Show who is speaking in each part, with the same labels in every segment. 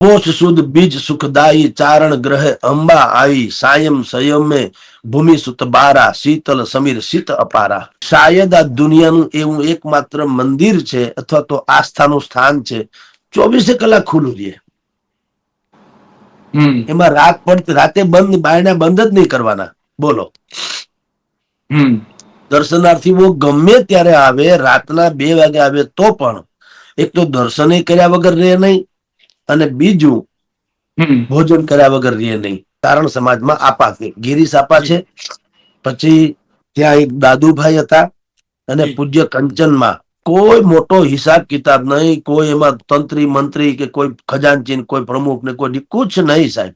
Speaker 1: પોષ સુદ બીજ સુખદાયી ચારણ ગ્રહ અંબા આવી સાયમ સંયમે ભૂમિ સુત બારા શીતલ સમીર શીત અપારા. શાયદ આ દુનિયાનું એવું એકમાત્ર મંદિર છે અથવા તો આસ્થાનું સ્થાન છે. ચોવીસે કલાક ખુલ્લું રહે.
Speaker 2: હમ.
Speaker 1: એમાં રાત પડતી રાતે બંધ બારણા બંધ જ નહીં કરવાના. બોલો.
Speaker 2: દર્શનાર્થી
Speaker 1: દર્શનાર્થીઓ ગમે ત્યારે આવે રાતના બે વાગે આવે તો પણ. એક તો દર્શને કર્યા વગર રહે નહીં અને બીજું ભોજન કર્યા વગર રહે નહીં. તારણ સમાજમાં આપા છે. ગિરીશ આપા છે. પછી ત્યાં એક દાદુભાઈ હતા અને પૂજ્ય કંચનમાં. કોઈ મોટો હિસાબ કિતાબ નહીં. કોઈ એમાં તંત્રી મંત્રી કે કોઈ ખજાનચી કોઈ પ્રમુખ ને કોઈ કુછ નહીં સાહેબ.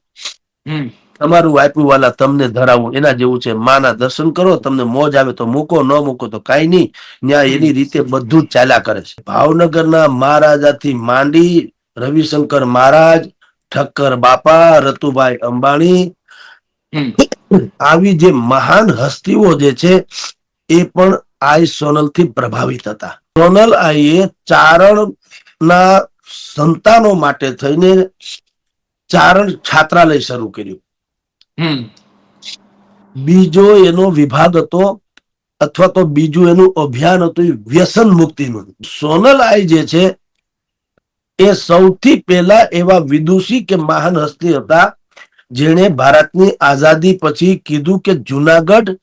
Speaker 1: તમારું આપ્યું વાલા તમને ધરાવું. એના જેવું છે. માના દર્શન કરો. તમને મોજ આવે તો મૂકો. ન મૂકો તો કાંઈ નહીં. ન્યાય એની રીતે બધું જ ચાલ્યા કરે છે. ભાવનગરના મહારાજાથી માંડી રવિશંકર મહારાજ ઠક્કર બાપા રતુભાઈ અંબાણી આવી જે મહાન હસ્તીઓ જે છે એ પણ આઈ સોનલથી પ્રભાવિત હતા. સોનલ આઈએ ચારણના સંતાનો માટે થઈને ચારણ છાત્રાલય શરૂ કર્યું. બીજો એનો વિભાગ હતો અથવા તો બીજું એનું અભિયાન હતું વ્યસન મુક્તિનું. સોનલ આઈ જે છે એ સૌથી પહેલા એવા વિદુષી કે મહાન હસ્તી હતા જેણે ભારતની આઝાદી પછી કીધું કે જુનાગઢ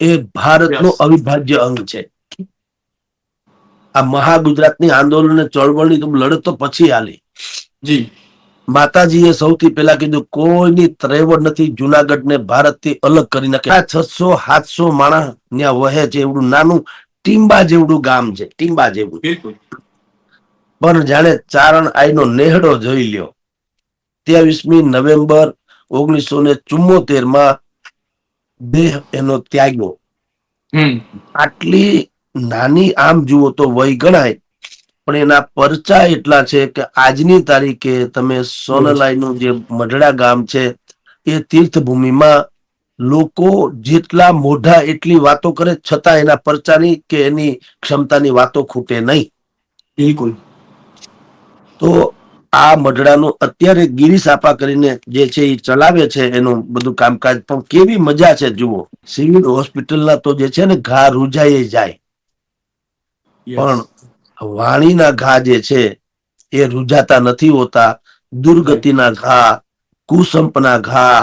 Speaker 1: એ ભારતનો અવિભાજ્ય અંગ છે. આ મહાગુજરાતની આંદોલન અને ચળવળની તો લડત તો પછી આલી.
Speaker 2: જી.
Speaker 1: માતાજીએ સૌથી પહેલા કીધું કોઈની ત્રેવડ નથી જુનાગઢ ને ભારતથી અલગ કરી નાખે. આ છસો સાતસો માણસ ત્યાં વહે છે એવડું નાનું ટીમ્બા જેવડું ગામ છે ટીમ્બા જેવું.
Speaker 2: બિલકુલ.
Speaker 1: પણ જાણે ચારણ આઈનો નેહડો જોઈ લ્યો. ત્યાવીસમી નવેમ્બર ઓગણીસો ને ચુમ્મોતેરમાં દેહ એનો ત્યાગ્યો. આટલી નાની આમ જુઓ તો વય ગણાય પણ એના પરચા એટલા છે કે આજની તારીખે તમે સોનલાઈનું જે મઢડા ગામ છે એ તીર્થભૂમિમાં લોકો જેટલા મોઢા એટલી વાતો કરે છતાં એના પરચાની કે એની ક્ષમતાની વાતો ખૂટે નહીં.
Speaker 2: બિલકુલ.
Speaker 1: તો આ મઢડાનું અત્યારે ગિરીશ આપા કરીને જે છે એ ચલાવે છે એનું બધું કામકાજ. પણ કેવી મજા છે જુઓ સિવિલ હોસ્પિટલના તો જે છે ને ઘા રૂજાઈ જાય. પણ વાણીના ઘા જે છે એ રૂજાતા નથી હોતા. દુર્ગતિના ઘા કુસંપના ઘા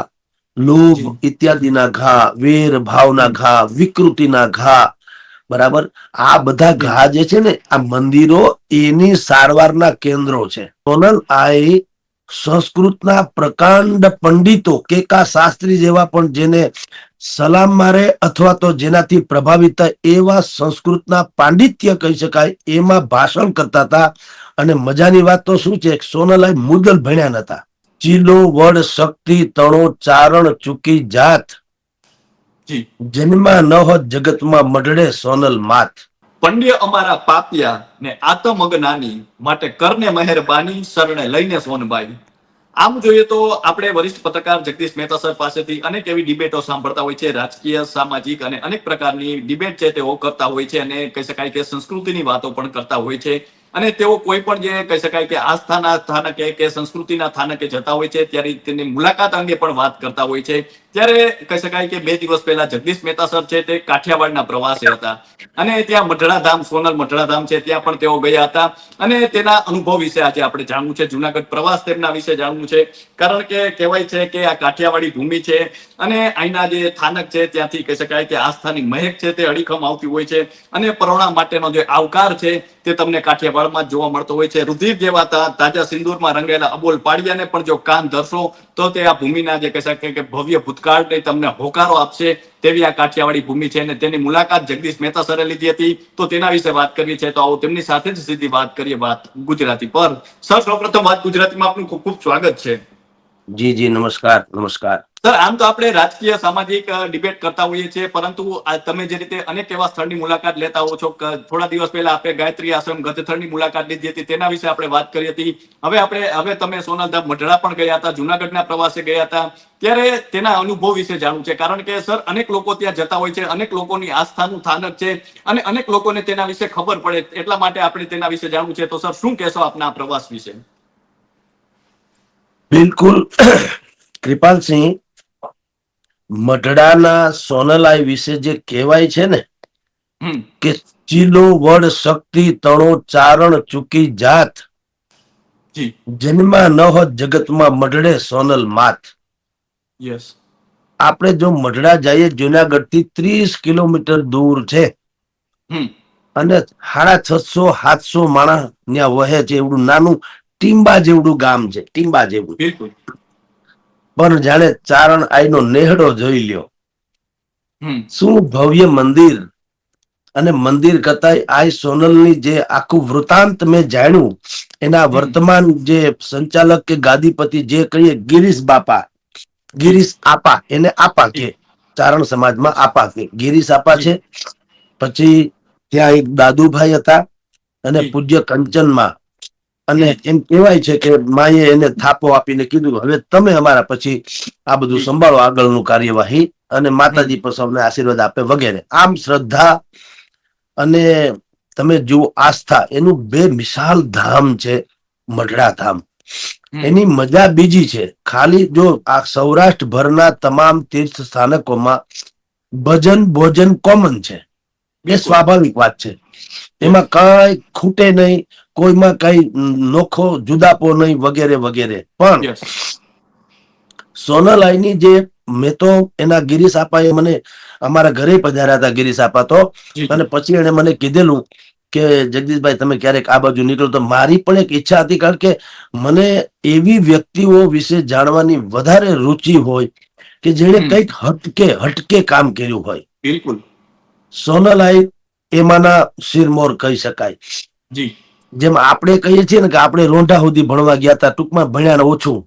Speaker 1: લોભ ઇત્યાદિના ઘા વેર ભાવના ઘા વિકૃતિના ઘા બરાબર? આ બધા ઘા જે છે ને આ મંદિરો એની સારવારના કેન્દ્રો છે. સોનલ આઈ સંસ્કૃતના પ્રકાંડ પંડિતો કેકા શાસ્ત્રી જેવા પણ જેને સલામ મારે અથવા તો જેનાથી પ્રભાવિત એવા સંસ્કૃતના પાંડિત્ય કહી શકાય એમાં ભાષણ કરતા હતા. અને મજાની વાત તો શું છે સોનલાય મુદલ ભણ્યા નતા. ચીલો વડ શક્તિ તણો ચારણ ચૂકી જાત. જન્મા ન હોત જગતમાં મડળે સોનલ માથ
Speaker 2: પંડ્ય અમારા પાપિયા ને આતમ માટે કરને મહેરબાની શરણે લઈને સોનબાઈ. આમ જોઈએ તો આપણે વરિષ્ઠ પત્રકાર જગદીશ મહેતા સર પાસેથી અનેક એવી ડિબેટો સાંભળતા હોય છે રાજકીય સામાજિક અને અનેક પ્રકારની ડિબેટ છે તેઓ કરતા હોય છે અને કહી શકાય કે સંસ્કૃતિની વાતો પણ કરતા હોય છે. અને તેઓ કોઈ પણ જે કહી શકાય કે આસ્થાના સ્થાનકે કે સંસ્કૃતિના સ્થાનકે જતા હોય છે ત્યારે તેની મુલાકાત અંગે પણ વાત કરતા હોય છે. ત્યારે કહી શકાય કે બે દિવસ પહેલા જગદીશ મહેતા સર છે તે કાઠિયાવાડના પ્રવાસે હતા. અને ત્યાં મઢડા ધામ સોનલ મઢડા ધામ છે, ત્યાં પણ તેઓ ગયા હતા. અને તેના અનુભવ વિશે આજે આપણે જાણવું છે, જુનાગઢ પ્રવાસ તેમના વિશે જાણવું છે. કારણ કે કહેવાય છે કે આ કાઠિયાવાડી ભૂમિ છે અને અહીંના જે સ્થાનક છે, ત્યાંથી કહી શકાય કે આસ્થાની મહેક છે તે અડીખમ આવતી હોય છે. અને પરોણા માટેનો જે આવકાર છે તે તમને કાઠિયાવાડમાં જોવા મળતો હોય છે. રુધિર જેવા તાજા સિંદૂરમાં રંગેલા અબોલ પાડિયાને પણ જો કાન ધરશો તો તે આ ભૂમિના જે કહી શકાય કે ભવ્ય ભૂતકાળને તમને હોકારો આપશે તેવી આ કાઠિયાવાડી ભૂમિ છે અને તેની મુલાકાત જગદીશ મહેતા સરે લીધી હતી. તો તેના વિશે વાત કરવી છે તો આવો તેમની સાથે જ સીધી વાત કરીએ વાત ગુજરાતી પર. સર સૌપ્રથમ વાત ગુજરાતીમાં આપનું ખૂબ ખૂબ સ્વાગત છે.
Speaker 1: જી જી, નમસ્કાર નમસ્કાર.
Speaker 2: સર, આમ તો આપણે રાજકીય સામાજિક ડિબેટ કરતા હોઈએ છીએ, પરંતુ તમે જે રીતે અનેક એવા સ્થળની મુલાકાત લેતા હો છો થોડા દિવસ પહેલા આપણે ગાયત્રી આશ્રમ ગતથળની મુલાકાત લીધી હતી, તેના વિશે આપણે વાત કરી હતી. હવે આપણે, હવે તમે સોનલધામ મઢડા પણ ગયા હતા, જુનાગઢના પ્રવાસે ગયા હતા. ત્યારે તેના અનુભવ વિશે જાણવું છે, કારણ કે સર, અનેક લોકો ત્યાં જતા હોય છે, અનેક લોકોની આસ્થાનું સ્થાનક છે, અને અનેક લોકોને તેના વિશે ખબર પડે, એટલા માટે આપણે તેના વિશે જાણવું છે. તો સર, શું કહેશો આપના પ્રવાસ વિશે?
Speaker 1: બિલકુલ. કૃપાલસિંહ મઢડાના સોનલાઈ વિશે જે કહેવાય છે ને કે ચીલો વડ શક્તિ તણો ચારણ ચૂકી જાત. જન્મા ન હોત જગતમાં મઢડે સોનલ માત.
Speaker 2: યસ.
Speaker 1: આપણે જો મઢડા જઈએ જુનાગઢથી ત્રીસ કિલોમીટર દૂર છે. અને સાડા છસો સાતસો માણસ ત્યાં વહે છે એવડું નાનું ટીમ્બા જેવડું ગામ છે ટીમ્બા જેવું.
Speaker 2: બિલકુલ.
Speaker 1: પણ જાણે ચારણ આઈનો નેહડો જોઈ લ્યો. શું ભવ્ય મંદિર અને મંદિર કરતા આઈ સોનલની જે આખું વૃતાંત મેં જાણ્યું એના વર્તમાન જે સંચાલક કે ગાદીપતિ જે કહીએ ગિરીશ બાપા ગિરીશ આપા એને આપા કે ચારણ સમાજમાં આપા કે ગિરીશ આપા છે. પછી ત્યાં એક દાદુભાઈ હતા અને પૂજ્ય કંચનમાં અને એમ કહેવાય છે કે માએ એને થાપો આપીને કીધું હવે તમે અમારા પછી આ બધું સંભાળો આગળનું કાર્યવાહી અને માતાજી પર સૌને આશીર્વાદ આપે વગેરે. આમ શ્રદ્ધા અને તમે જુઓ આસ્થા એનું બે મિસાલ ધામ છે મઢડા ધામ એની મજા બીજી છે ખાલી જો આ સૌરાષ્ટ્ર ભરના તમામ તીર્થ સ્થાનકોમાં ભજન ભોજન કોમન છે. એ સ્વાભાવિક વાત છે. એમાં કઈ ખૂટે નહીં. કોઈમાં કઈ નોખો જુદાપો નહીં વગેરે વગેરે. પણ સોનલાઈની જે મેં તો એના ગિરીશ આપાએ મને અમારા ઘરે પધાર્યા હતા ગિરીશ આપા તો. અને પછી એને મને કીધેલું કે જગદીશભાઈ તમે ક્યારેક આ બાજુ નીકળો. તો મારી પણ એક ઈચ્છા હતી કારણ કે મને એવી વ્યક્તિઓ વિશે જાણવાની વધારે રુચિ હોય કે જેણે. કંઈક હટકે હટકે કામ કર્યું હોય.
Speaker 2: બિલકુલ.
Speaker 1: સોનલાઈ એમાંના શિરમોર કહી શકાય.
Speaker 2: જી.
Speaker 1: જેમ આપણે કહીએ છીએ ને કે આપણે રોંઢા સુધી ભણવા ગયા હતા ટૂંકમાં ભણ્યા ઓછું.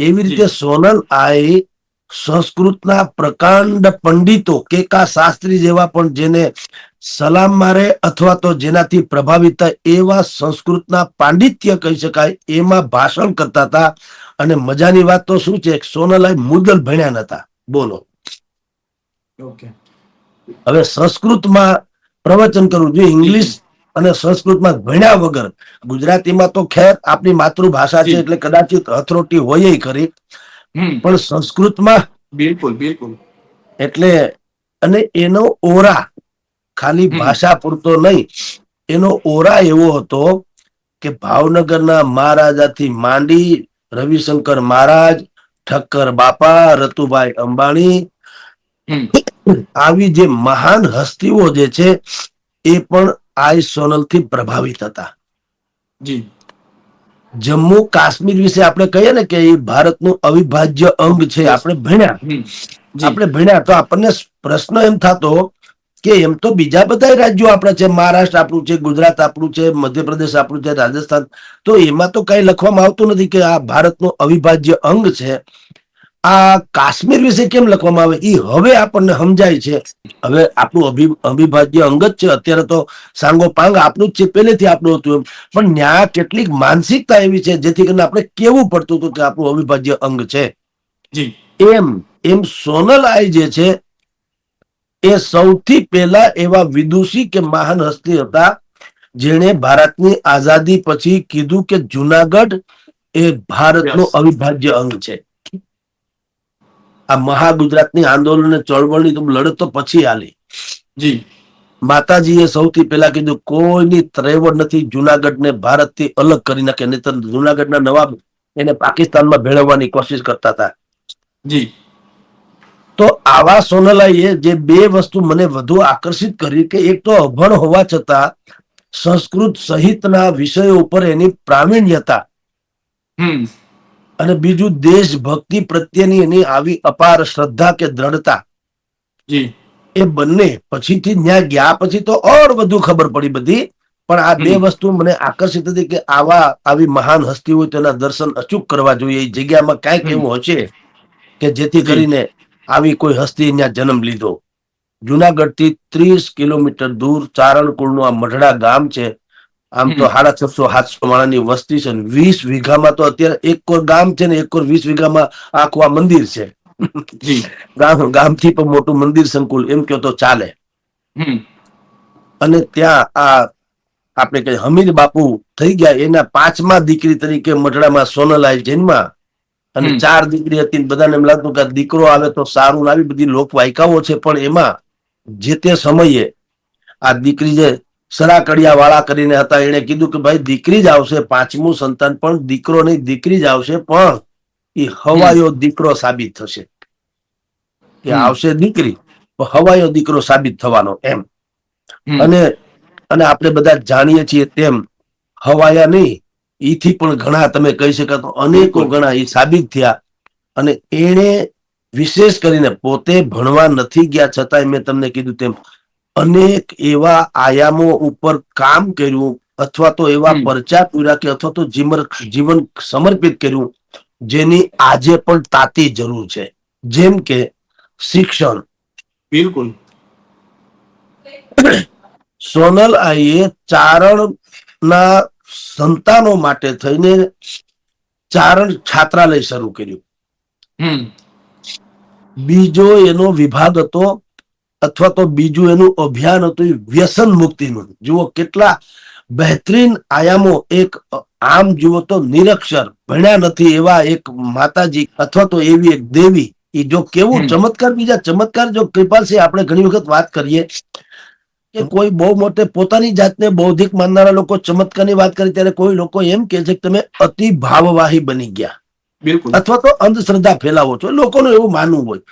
Speaker 1: એવી રીતે સોનલ આઈ સંસ્કૃતના પ્રકાંડ પંડિતો કેકા શાસ્ત્રી જેવા પણ જેને સલામ મારે અથવા તો જેનાથી પ્રભાવિત એવા સંસ્કૃતના પાંડિત્ય કહી શકાય એમાં ભાષણ કરતા હતા. અને મજાની વાત તો શું છે સોનલાય મુદલ ભણ્યા નતા બોલો.
Speaker 2: ઓકે.
Speaker 1: હવે સંસ્કૃતમાં પ્રવચન કરવું જોઈએ ઇંગ્લિશ અને સંસ્કૃતમાં ભણ્યા વગર ગુજરાતીમાં તો ખેર આપણી માતૃભાષા છે એટલે કદાચિત અથરોટી હોય ખરી. પણ સંસ્કૃતમાં
Speaker 2: બિલકુલ બિલકુલ.
Speaker 1: એટલે અને એનો ઓરા ખાલી ભાષા પૂરતો નહીં એનો ઓરા એવો હતો કે ભાવનગરના મહારાજાથી માંડી રવિશંકર મહારાજ ઠક્કર બાપા રતુભાઈ અંબાણી આવી જે મહાન હસ્તીઓ જે છે એ પણ આઈ સોનલથી પ્રભાવિત હતા.
Speaker 2: જી.
Speaker 1: જમ્મુ કાશ્મીર વિશે આપણે કહીએ ને કે એ ભારતનું અવિભાજ્ય અંગ છે આપણે ભણ્યા. આપણે ભણ્યા. તો આપણને પ્રશ્ન એમ થતો કે એમ તો બીજા બધા રાજ્યો આપણા છે મહારાષ્ટ્ર આપણું છે ગુજરાત આપણું છે મધ્યપ્રદેશ આપણું છે રાજસ્થાન. તો એમાં તો કઈ લખવામાં આવતું નથી કે આ ભારતનું અવિભાજ્ય અંગ છે. આ કાશ્મીર વિશે કેમ લખવામાં આવે? એ હવે આપણને સમજાય છે. હવે આપણું અવિભાજ્ય અંગ જ છે. અત્યારે તો સાંગો પાંગ આપણું જ છે. પહેલેથી આપણું હતું એમ. પણ ન્યા કેટલીક માનસિકતા એવી છે જેથી કરીને આપણે કેવું પડતું હતું કે આપણું અવિભાજ્ય અંગ છે. એમ એમ સોનલ સોનલાઈ જે છે એ સૌથી પહેલા એવા વિદુષી કે મહાન હસ્તી હતા જેણે ભારતની આઝાદી પછી કીધું કે જુનાગઢ એ ભારતનું. અવિભાજ્ય અંગ છે. આ મહાગુજરાતની આંદોલન અને ચળવળની તો લડત તો પછી આલી
Speaker 2: જી.
Speaker 1: માતાજીએ સૌથી પહેલા કીધું કોઈની ત્રેવડ નથી જુનાગઢને ભારતથી અલગ કરી નાખે નહીતર જુનાગઢના નવાબ એને પાકિસ્તાનમાં ભેળવવાની કોશિશ કરતા હતા.
Speaker 2: જી.
Speaker 1: તો આવા સોનલાઈએ જે બે વસ્તુ મને વધુ આકર્ષિત કરી કે એક તો અભણ હોવા છતાં સંસ્કૃત સહિતના વિષયો ઉપર એની પ્રાવીણ્યતા. અને બીજું દેશભક્તિ પ્રત્યેની એની આવી અપાર શ્રદ્ધા કે દ્રઢતા એ બંને પછીથી ત્યાં ગયા પછી તો ઓર વધુ ખબર પડી બધી. પણ આ બે વસ્તુ મને આકર્ષિત હતી કે આવા આવી મહાન હસ્તી હોય તેના દર્શન અચૂક કરવા જોઈએ. એ જગ્યામાં કાંઈક. એવું હશે કે જેથી કરીને આવી કોઈ હસ્તી ત્યાં જન્મ લીધો. જુનાગઢથી ત્રીસ કિલોમીટર દૂર ચારણકુળનું આ મઢડા ગામ છે. આમ તો. સાડા છસો સાતસો માણાની વસ્તી છે વીસ વીઘામાં તો અત્યારે એક કોર ગામ છે ને એક કોર વીસ વીઘામાં આખું આ મંદિર છે. ગામ ગામથી પણ મોટું મંદિર સંકુલ એમ કહો તો ચાલે. અને ત્યાં આ આપણે કહીએ હમીર બાપુ થઈ ગયા એના પાંચમા દીકરી તરીકે મઢડામાં સોનલાલ જન્મા. અને ચાર દીકરી હતી બધાને એમ લાગતું કે દીકરો આવે તો સારું ને આવી બધી લોકવાયકાઓ છે પણ એમાં જે તે સમયે આ દીકરી જે સરાકડિયા વાળા કરીને હતા. એને કીધું કે ભાઈ દીકરી જ આવશે પાંચમું સંતાન પણ દીકરો નહીં દીકરી જ આવશે પણ એ હવાયો દીકરો સાબિત થશે. કે આવશે દીકરી હવાયો દીકરો સાબિત થવાનો એમ. અને અને આપણે બધા જાણીએ છીએ તેમ હવાયા નહીં એથી પણ ઘણા તમે કહી શકો તો અનેકો ઘણા એ સાબિત થયા. અને એણે વિશેષ કરીને પોતે ભણવા નથી ગયા. છતાંય મેં તમને કીધું તેમ અનેક એવા આયામો ઉપર કામ કર્યું અથવા તો એવા પરચા પૂર્યા કે અથવા તો જીવન જીવન સમર્પિત કર્યું જેની આજે પણ તાતી જરૂર છે. જેમ કે શિક્ષણ.
Speaker 2: બિલકુલ.
Speaker 1: સોનલ આઈએ ચારણના સંતાનો માટે થઈને ચારણ છાત્રાલય શરૂ કર્યું. બીજો એનો વિભાગ હતો અથવા તો બીજું એનું અભિયાન હતું એ વ્યસન મુક્તિનું. જુઓ કેટલા બહેતરીન આયામો એક આમ જુઓ તો નિરક્ષર ભણ્યા નથી એવા એક માતાજી અથવા તો એવી એક દેવી એ જો કેવું ચમત્કાર બીજા ચમત્કાર જો કૃપાલસિંહ આપણે ઘણી વખત વાત કરીએ કે કોઈ બહુ મોટે પોતાની જાતને બૌદ્ધિક માનનારા લોકો ચમત્કારની વાત કરી ત્યારે કોઈ લોકો એમ કે છે કે તમે અતિ ભાવવાહી બની ગયા.
Speaker 2: બિલકુલ.
Speaker 1: અથવા તો અંધશ્રદ્ધા ફેલાવો છો. લોકોનું એવું માનવું હોય.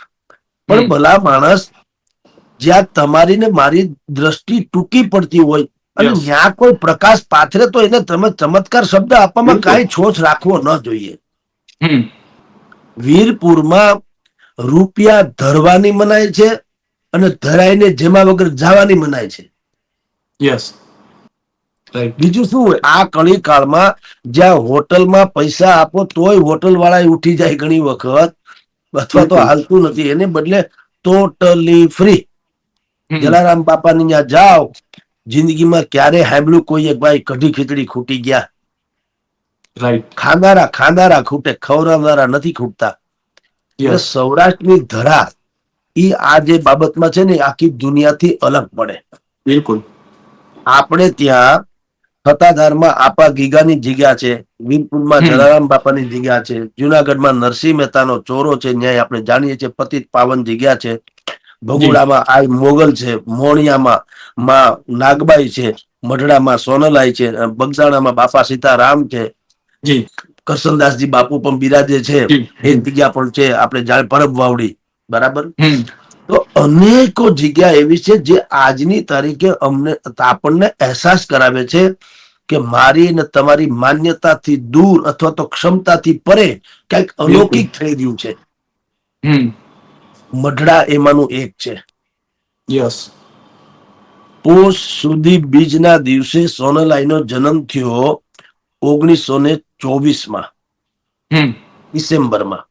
Speaker 1: પણ ભલા માણસ જ્યાં તમારી ને મારી દ્રષ્ટિ ટૂંકી પડતી હોય અને. ત્યાં કોઈ પ્રકાશ પાથરે તો એને તમે ચમત્કાર શબ્દ આપવામાં. કાંઈ છોછ રાખવો ન જોઈએ. વીરપુરમાં રૂપિયા ધરવાની મનાય છે અને ધરાઈને જેમા વગર જવાની મનાય છે.
Speaker 2: યસ
Speaker 1: બીજું શું હોય? આ કળી કાળમાં જ્યાં હોટલમાં પૈસા આપો તોય હોટલ વાળા ઉઠી જાય ઘણી વખત અથવા તો. હાલતું નથી. એને બદલે ટોટલી ફ્રી. જલારામ બાપાની ત્યાં જાઓ. જિંદગીમાં ક્યારે સાંભળ્યું કોઈ એક ભાઈ કઢી ખીચડી ખૂટી ગયા? ખાનારા ખાનારા ખૂટે ખવડાવનારા નથી ખૂટતા. સૌરાષ્ટ્રની ધરા એ આ જે બાબતમાં છે ને આખી દુનિયાથી અલગ પડે.
Speaker 2: બિલકુલ.
Speaker 1: આપણે ત્યાં સત્તાધારમાં આપા ગીગાની જગ્યા છે વીરપુરમાં. જલારામ બાપાની જગ્યા છે જુનાગઢમાં નરસિંહ મહેતાનો ચોરો છે ન્યાય આપણે જાણીએ છીએ પતિત પાવન જગ્યા છે. ભગુડામાં આ મોગલ છે મોણિયામાં માં નાગબાઈ છે મઢડામાં સોનલાઈ છે બગસાણામાં બાપા સીતારામ છે કરસનદાસજી બાપુ પણ બિરાજે છે એ જગ્યા પણ છે આપણે જાણે પરબ વાવડી બરાબર? તો અનેકો જગ્યા એવી છે જે આજની તારીખે અમને આપણને અહેસાસ કરાવે છે કે મારી ને તમારી માન્યતાથી દૂર અથવા તો ક્ષમતાથી પરે કંઈક અલૌકિક થઈ રહ્યું છે.
Speaker 2: હમ.
Speaker 1: મઢડા એમાંનું એક છે.
Speaker 2: યસ
Speaker 1: પોષ સુધી બીજના દિવસે સોનલાઈનો જન્મ થયો ઓગણીસો ને ચોવીસમાં ડિસેમ્બરમાં.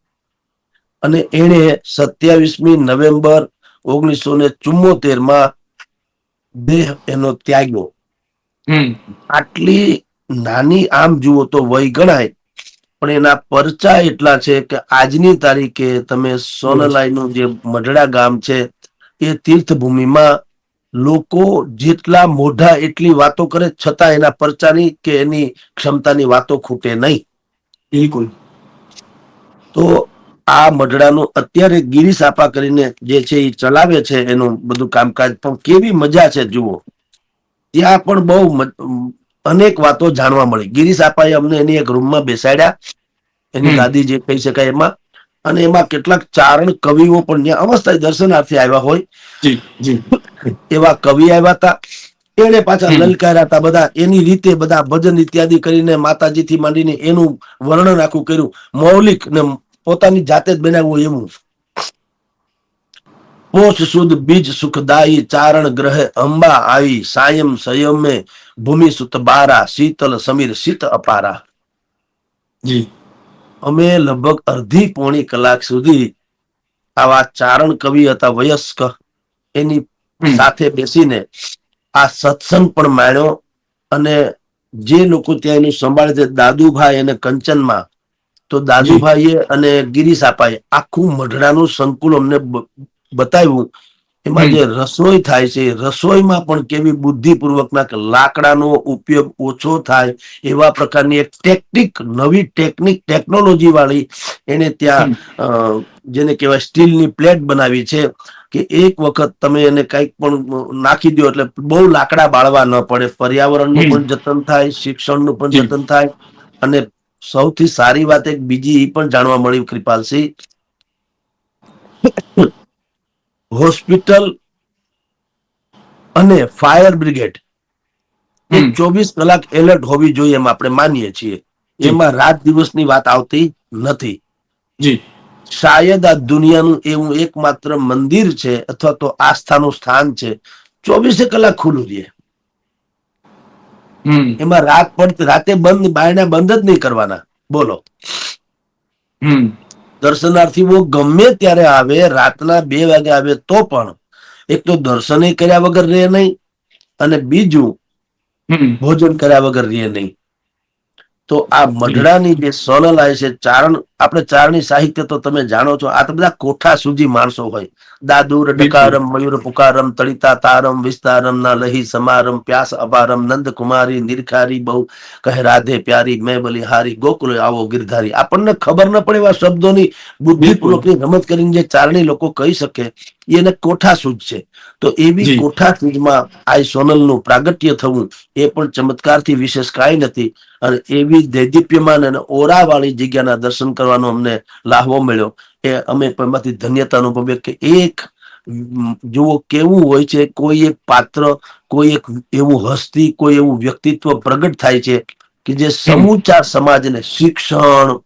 Speaker 1: અને એણે સત્યાવીસમી નવેમ્બર ઓગણીસો ને ચુમ્મોતેરમાં દેહ એનો ત્યાગ્યો.
Speaker 2: હમ.
Speaker 1: આટલી નાની આમ જુઓ તો વય ગણાય. પણ એના પરચા એટલા છે કે આજની તારીખે તમે સોનલાઈનું જે મઢડા ગામ છે એ તીર્થભૂમિમાં લોકો જેટલા મોઢા એટલી વાતો કરે છતાં એના પરચાની કે એની ક્ષમતાની વાતો ખૂટે નહીં.
Speaker 2: બિલકુલ.
Speaker 1: તો આ મઢડાનું અત્યારે ગિરીશ આપા કરીને જે છે એ ચલાવે છે એનું બધું કામકાજ. પણ કેવી મજા છે જુઓ. ત્યાં પણ બહુ અનેક વાતો જાણવા મળી. ગિરીશ આપાએ અમને એની એક રૂમમાં બેસાડ્યા. એની ગાદી જે કહી શકાય એમાં. અને એમાં કેટલાક ચારણ કવિઓ પણ ત્યાં અવસ્થા દર્શનાર્થી આવ્યા હોય. એવા કવિ આવ્યા હતા. એને પાછા લલકાર્યા હતા બધા. એની રીતે બધા ભજન ઇત્યાદિ કરીને માતાજીથી માંડીને એનું વર્ણન આખું કર્યું. મૌલિક ને પોતાની જાતે જ બનાવ્યું એવું. પોષ સુદ બીજ સુખદાયી ચારણ ગ્રહ અંબા આવી સાયમ સંયમે ભૂમિ સુત બારા શીતલ સમીર શીત અપારા.
Speaker 2: જી.
Speaker 1: અમે લગભગ અડધી પોણી કલાક સુધી આવા ચારણ કવિ હતા વયસ્ક. એની સાથે બેસીને આ સત્સંગ પણ માણ્યો અને જે લોકો ત્યાં એનું સંભાળે છે દાદુભાઈ અને કંચનમાં તો દાદુભાઈએ અને ગિરીશ આપાએ આખું મઢડાનું સંકુલ અમને બતાવ્યું. એમાં જે રસોઈ થાય છે રસોઈમાં પણ કેવી બુદ્ધિપૂર્વકના લાકડાનો ઉપયોગ ઓછો થાય એવા પ્રકારની એક ટેકનિક નવી ટેકનિક ટેકનોલોજી વાળી એને ત્યાં જેને કહેવાય સ્ટીલની પ્લેટ બનાવી છે કે એક વખત તમે એને કંઈક પણ નાખી દો એટલે બહુ લાકડા બાળવા ન પડે. પર્યાવરણનું પણ જતન થાય શિક્ષણનું પણ જતન થાય અને સૌથી સારી વાત એક બીજી એ પણ જાણવા મળી કૃપાલસિંહ. હોસ્પિટલ અને ફાયર બ્રિગેડ એ ચોવીસ કલાક એલર્ટ હોવી જોઈએ એમ આપણે માનીએ છીએ. એમાં રાત દિવસની વાત આવતી નથી.
Speaker 2: જી.
Speaker 1: શાયદ આ દુનિયાનું એવું એકમાત્ર મંદિર છે અથવા તો આસ્થાનું સ્થાન છે. ચોવીસે કલાક ખુલ્લું રહે. એમાં રાત પડતી રાતે બંધ બારણા બંધ જ નહીં કરવાના. બોલો. દર્શનાર્થીઓ ગમે ત્યારે આવે રાતના બે વાગે આવે તો પણ એક તો દર્શન કર્યા વગર રહે નહીં અને બીજું ભોજન કર્યા વગર રહે નહીં. તો આ. મઢડાની જે સોનલ આવે છે ચારણ આપણે ચારણી સાહિત્ય તો તમે જાણો છો આ તો બધા કોઠા સુધી માણસો હોય. દાદુર ડકારમ મયુર પુકારમ તળિતા તારમ વિસ્તારમ ના લહી સમારમ પ્યાસ અપારમ નંદ કુમારી નિરખારી બહુ કહે રાધે પ્યારી મેં બલિહારી ગોકુલ આવો ગિરધારી. આપણને ખબર ન પડે એવા શબ્દોની બુદ્ધિપૂર્વકની રમત કરીને જે ચારણી લોકો કહી શકે એને કોઠા સૂજ છે. તો એવી. કોઠા સૂજમાં આ સોનલનું પ્રાગટ્ય થવું એ પણ ચમત્કારથી વિશેષ કાંઈ નથી. અને એવી દૈદીપ્યમાન અને ઓરાવાળી જગ્યાના દર્શન કરવાનો અમને લાહવો મળ્યો. એ અમે એમાંથી ધન્યતા અનુભવીએ કે એક જુઓ કેવું હોય છે, કોઈ એક પાત્ર, કોઈ એક એવું હસ્તી, કોઈ એવું વ્યક્તિત્વ પ્રગટ થાય છે કે જે સમૂચા સમાજને શિક્ષણ,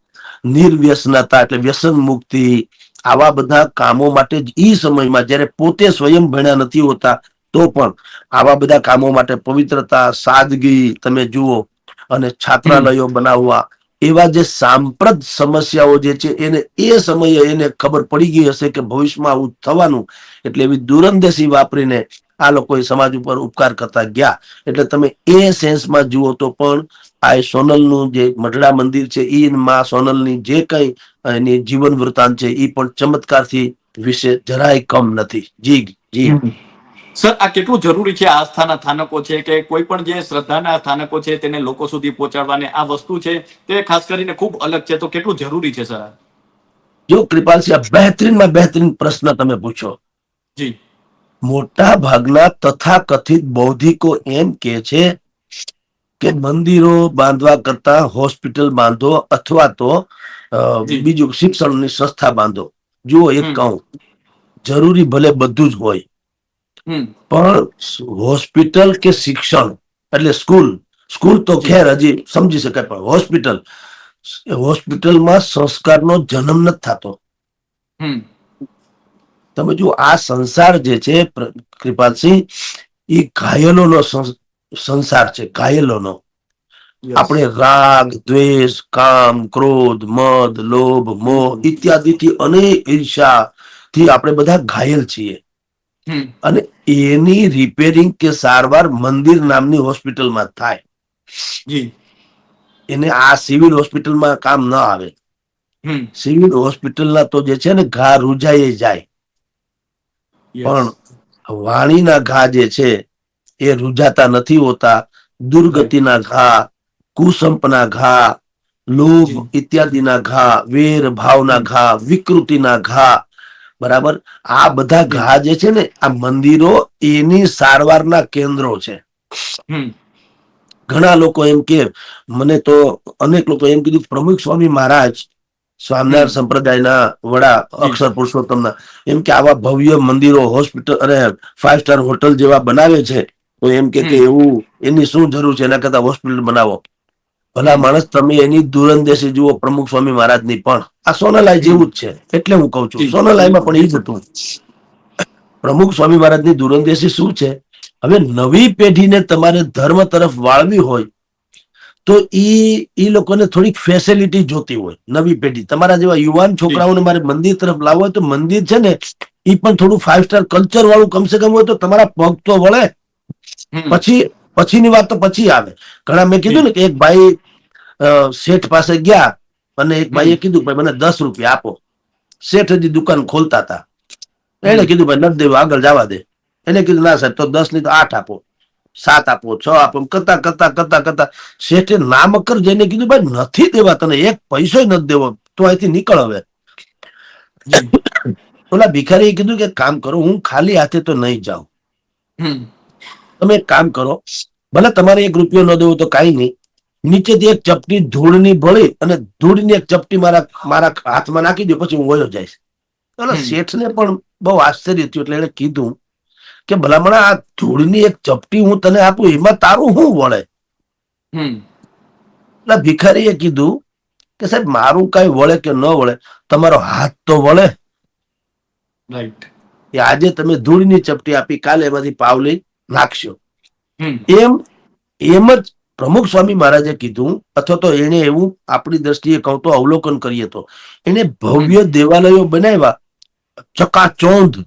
Speaker 1: નિર્વ્યસનતા એટલે વ્યસન મુક્તિ, આવા બધા કામો માટે જ ઈ સમયમાં જ્યારે પોતે સ્વયં ભણ્યા નથી હોતા, તો પણ આવા બધા કામો માટે પવિત્રતા, સાદગી તમે જુઓ અને છાત્રાલયો બનાવવા. એવા જે સાંપ્રત સમસ્યાઓ જે છે, એને એ સમયે એને ખબર પડી ગઈ હશે કે ભવિષ્યમાં આવું થવાનું. એટલે એવી દૂરંદેશી વાપરીને આ લોકોએ સમાજ ઉપર ઉપકાર કરતા ગયા. એટલે તમે એ સેન્સમાં જુઓ તો પણ આ સોનલનું જે મઢડા મંદિર છે એ માં સોનલની જે કઈ એની જીવન વૃત્તાંત છે એ પણ ચમત્કારથી વિશે જરાય કમ નથી. જી જી.
Speaker 2: સર આ કેટલું જરૂરી છે? આસ્થાના સ્થાનકો છે કે કોઈ પણ જે શ્રદ્ધાના સ્થાનકો છે તેને લોકો સુધી પહોંચાડવાની આ વસ્તુ છે તે ખાસ કરીને ખૂબ અલગ છે. તો કેટલું જરૂરી છે સર
Speaker 1: જો કૃપાલસિંહ બહેતરીનમાં બહેતરીન પ્રશ્ન તમે પૂછો.
Speaker 2: જી.
Speaker 1: મોટા ભાગના તથાકથિત બૌદ્ધિકો એમ કે છે કે મંદિરો બાંધવા કરતા હોસ્પિટલ બાંધો અથવા તો બીજું શિક્ષણની સંસ્થા બાંધો. જુઓ એક કહું. જરૂરી ભલે બધું જ હોય પણ હોસ્પિટલ કે શિક્ષણ એટલે સ્કૂલ સ્કૂલ તો ખેર હજી સમજી શકાય પણ હોસ્પિટલ હોસ્પિટલમાં સંસ્કારનો જન્મ નથી થતો. તમે જો આ સંસાર જે છે કૃપાલસિંહ એ ઘાયલોનો સંસાર છે ઘાયલોનો. આપણે રાગ દ્વેષ કામ ક્રોધ મદ લોભ મોહ. ઇત્યાદિથી અનેક ઈર્ષા થી આપણે બધા ઘાયલ છીએ. અને એની રિપેરિંગ કે સારવાર મંદિર નામની હોસ્પિટલમાં થાય.
Speaker 2: જી.
Speaker 1: એને આ સિવિલ હોસ્પિટલમાં કામ ન આવે. સિવિલ હોસ્પિટલના તો જે છે ને ઘા રૂજાઈ જાય. પણ વાણીના ઘા જે છે એ રૂજાતા નથી હોતા. દુર્ગતિના ઘા કુસંપના ઘા લોભ ઇત્યાદિના ઘા વેર ભાવના ઘા વિકૃતિના ઘા બરાબર? આ બધા ઘા જે છે ને આ મંદિરો એની સારવારના કેન્દ્રો છે. ઘણા લોકો એમ કે મને તો અનેક લોકો એમ કીધું પ્રમુખ સ્વામી મહારાજ સ્વામિનારાયણ સંપ્રદાયના વડા. અક્ષર પુરુષોત્તમના એમ કે આવા ભવ્ય મંદિરો હોસ્પિટલ અને ફાઈવ સ્ટાર હોટલ જેવા બનાવે છે. તો એમ કે એવું એની શું જરૂર છે? એના કરતા હોસ્પિટલ બનાવો. ભલા માણસ તમે એની દૂરંદેશી જુઓ પ્રમુખ સ્વામી મહારાજની પણ. આ
Speaker 2: સોનાલાય
Speaker 1: જેવું જ છે એટલે હું કહું છું સોનાલાયમાં પણ એ જ હતું. પ્રમુખ સ્વામી મહારાજની દૂરંદેશી શું છે? હવે નવી પેઢીને તમારે ધર્મ તરફ વાળવી હોય તો ઈ ઈ લોકોને થોડીક ફેસિલિટી જોતી હોય નવી પેઢી. તમારા જેવા યુવાન છોકરાઓને મારે મંદિર તરફ લાવવો હોય તો મંદિર છે ને ઈ પણ થોડું ફાઈવ સ્ટાર કલ્ચર વાળું કમસે કમ હોય તો તમારા પગ તો વળે. પછી પછીની વાત તો પછી આવે. ઘણા મેં કીધું ને કે એક ભાઈ શેઠ પાસે ગયા અને એક ભાઈએ કીધું ભાઈ મને દસ રૂપિયા આપો. શેઠ હજી દુકાન ખોલતા હતા. એને કીધું ભાઈ નથી દેવું આગળ જવા દે. એને કીધું ના સાહેબ તો દસની તો આઠ આપો. સાત આપો છ આપો. કરતા કરતા કરતા કરતા શેઠે નામકર જઈને કીધું ભાઈ નથી દેવા તને એક પૈસો નથી દેવો. તો અહીંથી નીકળ હવે. ઓલા ભિખારીએ કીધું કે કામ કરો હું ખાલી હાથે તો નહીં જાઉં. તમે એક કામ કરો ભલે તમારે એક રૂપિયો ન દેવો તો કાંઈ નહીં. નીચેથી એક ચપટી ધૂળની ભળી અને ધૂળની એક ચપટી મારા મારા હાથમાં નાખી દો પછી હું વયો જઈશ.
Speaker 2: એટલે.
Speaker 1: શેઠને પણ બહુ આશ્ચર્ય થયું એટલે એને કીધું કે ભલામણ આ ધૂળની એક ચપટી હું તને આપું એમાં તારું શું વળે. એટલે ભિખારીએ કીધું કે સાહેબ મારું કઈ વળે કે ન વળે? તમારો હાથ તો વળે.
Speaker 2: રાઈટ
Speaker 1: આજે તમે ધૂળની ચપટી આપી કાલે એમાંથી પાવલી નાખશો. એમ એમ જ પ્રમુખ સ્વામી મહારાજે કીધું અથવા તો એને એવું આપણી દ્રષ્ટિએ કહું તો અવલોકન કરીએ તો. એને ભવ્ય દેવાલયો બનાવ્યા ચકાચોંધ.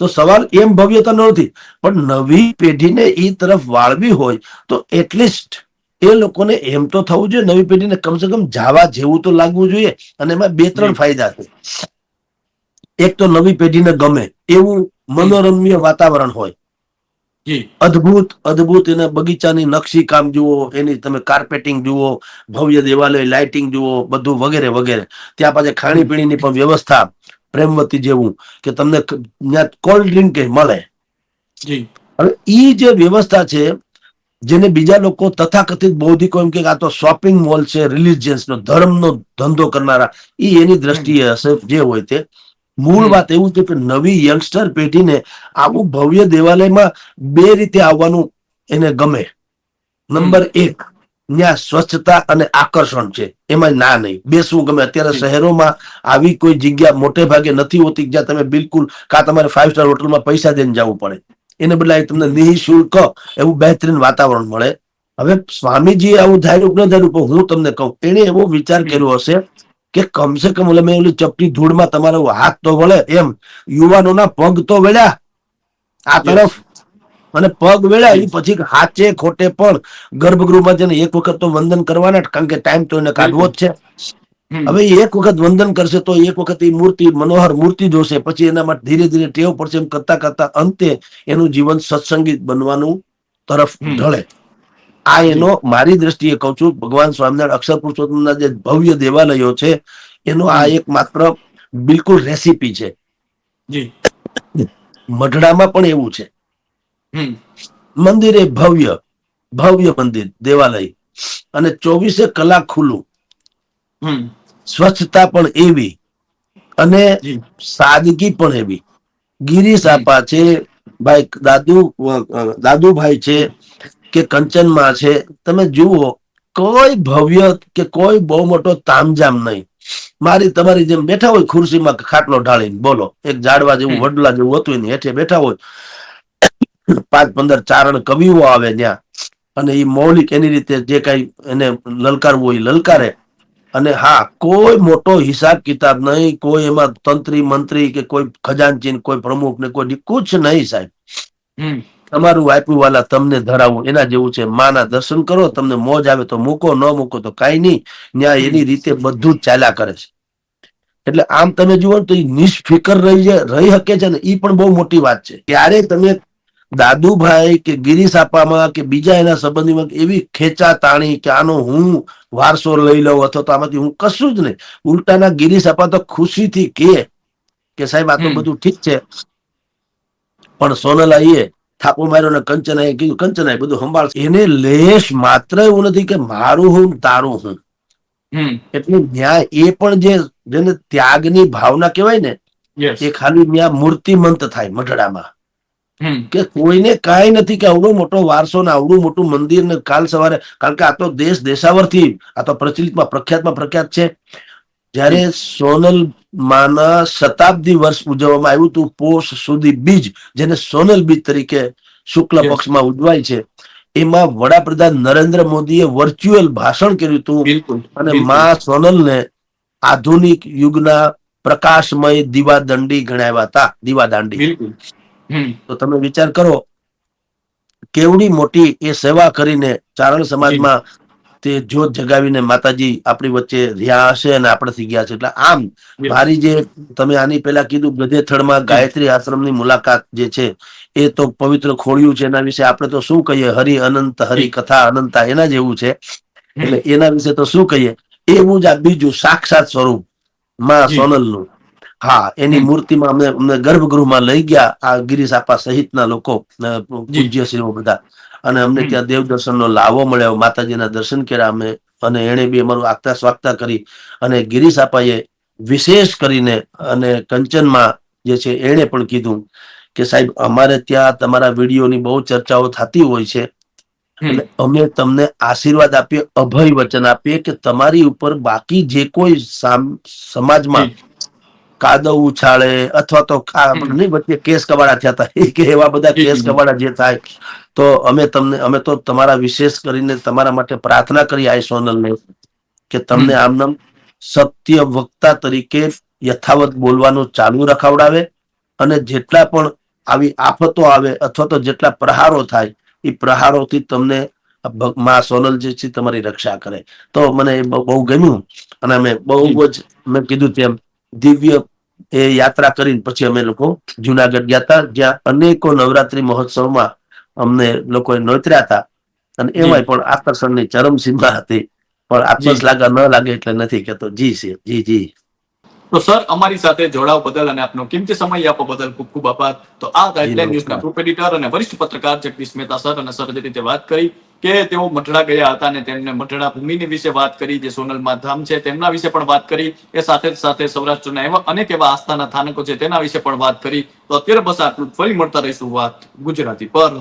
Speaker 1: તો સવાલ એમ ભવ્યતા નથી પણ નવી પેઢીને એ તરફ વાળવી હોય તો એટલીસ્ટ એ લોકોને એમ તો થવું જોઈએ નવી પેઢીને કમસે કમ જાવા જેવું તો લાગવું જોઈએ અને એમાં બે ત્રણ ફાયદા છે. એક તો નવી પેઢીને ગમે એવું મનોરમ્ય વાતાવરણ હોય. અદ્ભુત અદભુત એના બગીચાની નકશી કામ જુઓ એની તમે કાર્પેટિંગ જુઓ ભવ્ય દેવાલય લાઇટિંગ જુઓ બધું વગેરે વગેરે. ત્યાં પાછી ખાણીપીણીની પણ વ્યવસ્થા પ્રેમવતી જેવું કે તમને ત્યાં કોલ્ડ ડ્રિંક મળે. હવે ઈ જે વ્યવસ્થા છે જેને બીજા લોકો તથાકથિત બૌદ્ધિકો એમ કે આ તો શોપિંગ મોલ છે રિલિજિયન્સ નો ધર્મનો ધંધો કરનારા એ એની દ્રષ્ટિએ હશે જે હોય તે. મૂળ વાત એવું છે કે નવી યંગસ્ટર પેઢીને આવું ભવ્ય દેવાલયમાં બે રીતે આવવાનું એને ગમે. નંબર એક ત્યાં સ્વચ્છતા અને આકર્ષણ છે. એમાં ના નહીં. બેસવું ગમે. અત્યારે શહેરોમાં આવી કોઈ જગ્યા મોટે ભાગે નથી હોતી જ્યાં તમે બિલકુલ કા તમારે ફાઈવ સ્ટાર હોટલમાં પૈસા દઈને જવું પડે. એને બદલાય તમને નિઃશુલ્ક એવું બહેતરીન વાતાવરણ મળે. હવે સ્વામીજીએ આવું ધાર્યું ન ધાર્યું પણ હું તમને કહું એને એવો વિચાર કર્યો હશે કે કમસે કમ ઓલે મેં ઓલી ચપટી ધૂળમાં તમારો હાથ તો વળે એમ. યુવાનોના પગ તો વળ્યા આ તરફ. અને પગ વેળા એ પછી હાચે ખોટે પણ ગર્ભગૃહમાં જઈને એક વખત તો વંદન કરવાના કારણ કે ટાઈમ તો એને કાઢવો જ છે. હવે એક વખત વંદન કરશે તો એક વખત એ મૂર્તિ મનોહર મૂર્તિ જોશે પછી એના માટે ધીરે ધીરે ટેવ પડશે એમ કરતા કરતા અંતે એનું જીવન સત્સંગીત બનવાનું તરફ. ઢળે. આ એનો મારી દ્રષ્ટિએ કહું છું ભગવાન સ્વામિનારાયણ અક્ષર પુરુષોત્તમના જે ભવ્ય દેવાલયો છે એનો આ એક માત્ર બિલકુલ રેસીપી છે. મઢડામાં પણ એવું છે. મંદિર એ ભવ્ય ભવ્ય મંદિર દેવાલય અને ચોવીસે કલાક ખુલ્લું. સ્વચ્છતા પણ એવી અને સાદગી પણ એવી. ગિરીશ આપા છે ભાઈ દાદુ દાદુભાઈ છે કે કંચનમાં છે તમે જુઓ કોઈ ભવ્ય કે કોઈ બહુ મોટો તામજામ નહીં. મારી તમારી જેમ બેઠા હોય ખુરશીમાં ખાટલો ઢાળીને બોલો એક ઝાડવા જેવું વડલા જેવું હતું એની હેઠે બેઠા હોય. પાંચ પંદર ચારણ કવિઓ આવે ત્યાં. અને એ મૌલિક એની રીતે જે કઈ એને લલકારવું હોય લલકારે. અને હા કોઈ મોટો હિસાબ કિતાબ નહીં કોઈ એમાં તંત્રી મંત્રી કે કોઈ ખજાનચી કોઈ પ્રમુખ ને કોઈ કુછ નહીં સાહેબ.
Speaker 2: હમ.
Speaker 1: તમારું આપ્યું વાલા તમને ધરાવું. એના જેવું છે. માના દર્શન કરો તમને મોજ આવે તો મૂકો ન મૂકો તો કાંઈ નહીં. ન્યાય એની રીતે બધું જ ચાલ્યા કરે છે. એટલે આમ તમે જુઓ તો એ નિષ્ફિકર રહી રહી શકે છે ને એ પણ બહુ મોટી વાત છે. ત્યારે તમે દાદુભાઈ કે ગિરીશ આપામાં કે બીજા એના સંબંધીમાં એવી ખેંચા તાણી કે આનો હું વારસો લઈ લઉં અથવા તો આમાંથી હું કશું જ નહીં. ઉલટાના ગિરીશ આપા તો ખુશીથી કે કે સાહેબ આ તો બધું ઠીક છે. પણ સોનલાઈએ થાપો માર્યો ને કંચનાએ કીધું કંચનાએ બધું સંભાળશે એને લેશ માત્ર એવું નથી કે મારું હું તારું હું. એટલે ન્યાય એ પણ જે જેને ત્યાગની ભાવના કહેવાય ને એ ખાલી ત્યાં મૂર્તિમંત થાય મઢડામાં. કે કોઈને કાંઈ નથી કે આવડો મોટો વારસો ને આવડું મોટું મંદિર ને કાલ સવારે કારણ કે આ તો દેશ દેશાવરથી આ તો પ્રચલિતમાં પ્રખ્યાતમાં પ્રખ્યાત છે. જ્યારે સોનલ માના શતાબ્દી વર્ષ ઉજવવામાં આવ્યું હતું પોષ સુધી બીજ જેને સોનલ બીજ તરીકે શુક્લ. પક્ષમાં ઉજવાય છે એમાં વડાપ્રધાન નરેન્દ્ર મોદીએ વર્ચ્યુઅલ ભાષણ કર્યું હતું અને મા સોનલને આધુનિક યુગના પ્રકાશમય દીવાદંડી ગણાવ્યા હતા દીવાદાંડી.
Speaker 2: બિલકુલ.
Speaker 1: તો તમે વિચાર કરો કેવડી મોટી એ સેવા કરીને ચારણ સમાજમાં તે જ્યોત જગાવીને માતાજી આપણી વચ્ચે રહ્યા હશે અને આપણેથી ગયા છે. એટલે આમ મારી જે તમે આની પેલા કીધું ગધેથળમાં ગાયત્રી આશ્રમની મુલાકાત જે છે એ તો પવિત્ર ખોળ્યું છે. એના વિશે આપણે તો શું કહીએ? હરિ અનંત હરિ કથા અનંતા એના જેવું છે. એટલે એના વિશે તો શું કહીએ? એવું જ આ બીજું સાક્ષાત
Speaker 2: સ્વરૂપમાં.
Speaker 1: સોનલનું. હા એની. મૂર્તિમાં અમે અમને ગર્ભગૃહમાં લઈ ગયા આ ગિરીશ આપા સહિતના લોકો પૂજ્ય શ્રીઓ બધા. અને અમને ત્યાં દેવ દર્શનનો લાવો મળ્યો. માતાજીના દર્શન કર્યા અમે અને એણે બી અમારું આગતા સ્વાગતા કરી અને ગિરીશ આપાએ વિશેષ કરીને અને કંચનમાં જે છે એણે પણ કીધું કે સાહેબ અમારે ત્યાં તમારા વિડીયોની બહુ ચર્ચાઓ થતી હોય છે. એટલે અમે તમને આશીર્વાદ આપીએ અભય વચન આપીએ કે તમારી ઉપર બાકી જે કોઈ સમાજમાં. કાદવ ઉછાળે અથવા તો વચ્ચે કેસ કબાડા થયા હતા. કે એવા બધા કેસ. કબાડા જે થાય. તો અમે તમને અમે તો તમારા વિશેષ કરીને તમારા માટે પ્રાર્થના કરી આ સોનલને કે તમને. આમનામ સત્ય વક્તા તરીકે યથાવત બોલવાનું ચાલુ રખાવડાવે અને જેટલા પણ આવી આફતો આવે અથવા તો જેટલા પ્રહારો થાય એ પ્રહારોથી તમને મા સોનલ જે છે તમારી રક્ષા કરે તો મને એ બહુ બહુ ગમ્યું અને અમે બહુ જ મેં કીધું તેમ દિવ્ય એ યાત્રા કરીને પછી અમે લોકો જુનાગઢ ગયા હતા જ્યાં અનેકો નવરાત્રી મહોત્સવમાં અમને લોકોએ નોતર્યા હતા. અને એમાંય પણ આકર્ષણની ચરમસીમા હતી. પણ આત્મસ. લાગે ન લાગે એટલે નથી કેતો. જી સર જી જી.
Speaker 2: તો સર અમારી સાથે જોડાવ બદલ અને આપનો કિંમતી સમય આપવા બદલ ખૂબ ખૂબ આભાર. તો આ ગાઈડલાઈન ન્યૂઝના ગ્રુપ એડિટર અને વરિષ્ઠ પત્રકાર જગદીશ મહેતા સર અને સર જે રીતે વાત કરી કે તેઓ મઢડા ગયા હતા અને તેમને મઢડા ભૂમિની વિશે વાત કરી જે સોનલમાં ધામ છે તેમના વિશે પણ વાત કરી. એ સાથે જ સાથે સૌરાષ્ટ્રના એવા અનેક એવા આસ્થાના સ્થાનકો છે તેના વિશે પણ વાત કરી. તો અત્યારે બસ આટલું ફરી મળતા રહીશું વાત ગુજરાતી પર.